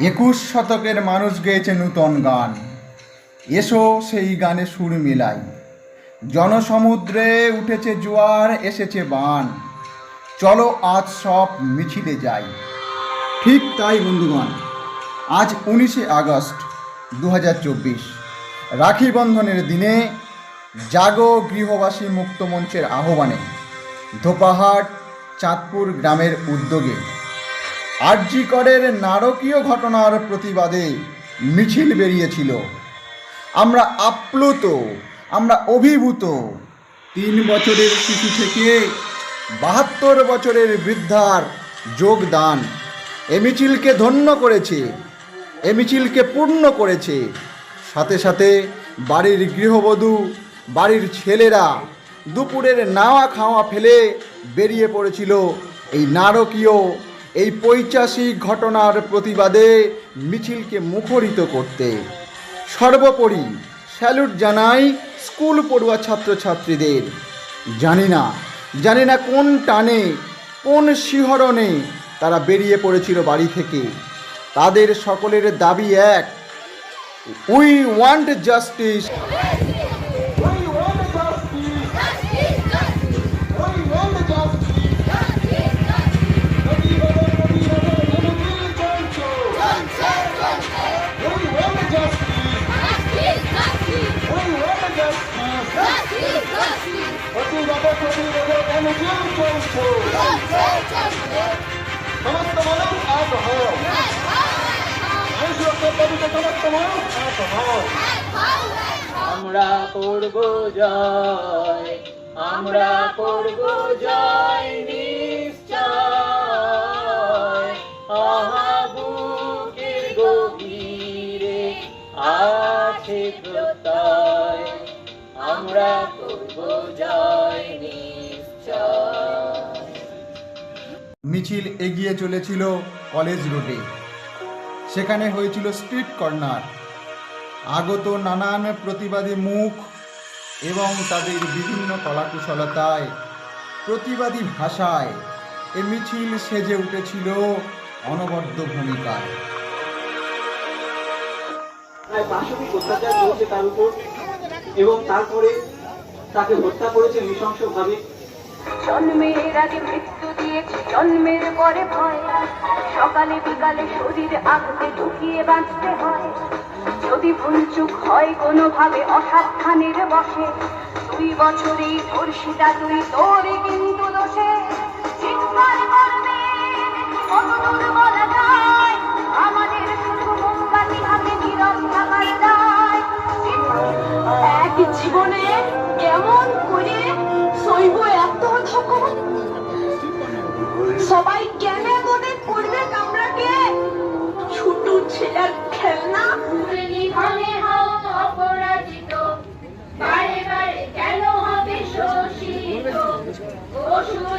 একুশ শতকের মানুষ গেয়েছে নূতন গান। এসো সেই গানে সুর মিলাই। জনসমুদ্রে উঠেছে জোয়ার, এসেছে বান। চলো আজ সব মিছিলে যাই। ঠিক তাই, বন্ধুগণ, আজ উনিশে আগস্ট দু হাজার চব্বিশ। রাখি বন্ধনের দিনে জাগো গৃহবাসী মুক্ত মঞ্চের আহ্বানে ধোপাহাট চাঁদপুর গ্রামের উদ্যোগে আরজিকরের নারকীয় ঘটনার প্রতিবাদে মিছিল বেরিয়েছিল। আমরা আপ্লুত, আমরা অভিভূত। তিন বছরের শিশু থেকে বাহাত্তর বছরের বৃদ্ধার যোগদান। এ মিছিলকে ধন্য করেছে, এ মিছিলকে পূর্ণ করেছে। সাথে সাথে বাড়ির গৃহবধূ, বাড়ির ছেলেরা দুপুরের নাওয়া খাওয়া ফেলে বেরিয়ে পড়েছিল এই নারকীয় এই পৈচাসিক ঘটনার প্রতিবাদে মিছিলকে মুখরিত করতে। সর্বোপরি স্যালুট জানাই স্কুল পড়ুয়া ছাত্রছাত্রীদের। জানি না জানি না কোন টানে, কোন শিহরণে তারা বেরিয়ে পড়েছিল বাড়ি থেকে। তাদের সকলের দাবি এক উই ওয়ান্ট জাস্টিস সমস্ত মানুষ এক হও। সমস্ত মানুষ এক হও। আমরা করব জয় আমরা করব জয় আমরা করব জয় নিশ্চয়। মিছিল এগিয়ে চলেছিল কলেজ রোডে। সেখানে হয়েছিল স্ট্রিট কর্নার। আগত নানান প্রতিবাদী মুখ এবং তাদের বিভিন্ন কলাকুশলতায় প্রতিবাদী ভাষায় এ মিছিল সেজে উঠেছিল অনবদ্য ভূমিকায়। প্রায় অত্যাচার চলছে তার উপর। এবং তারপরে তাকে হত্যা করেছে নৃশংসভাবে। জন্মের আগে মৃত্যু দিয়েছে, জন্মের পরে ভয়। সকালে বিকালে শরীর আগতে ঢুকিয়ে বাঁচতে হয়। যদি ভুলচুক হয় কোনোভাবে অসাবধানের বসে দুই বছরেই ধর্ষিতা তুই কিন্তু অসুর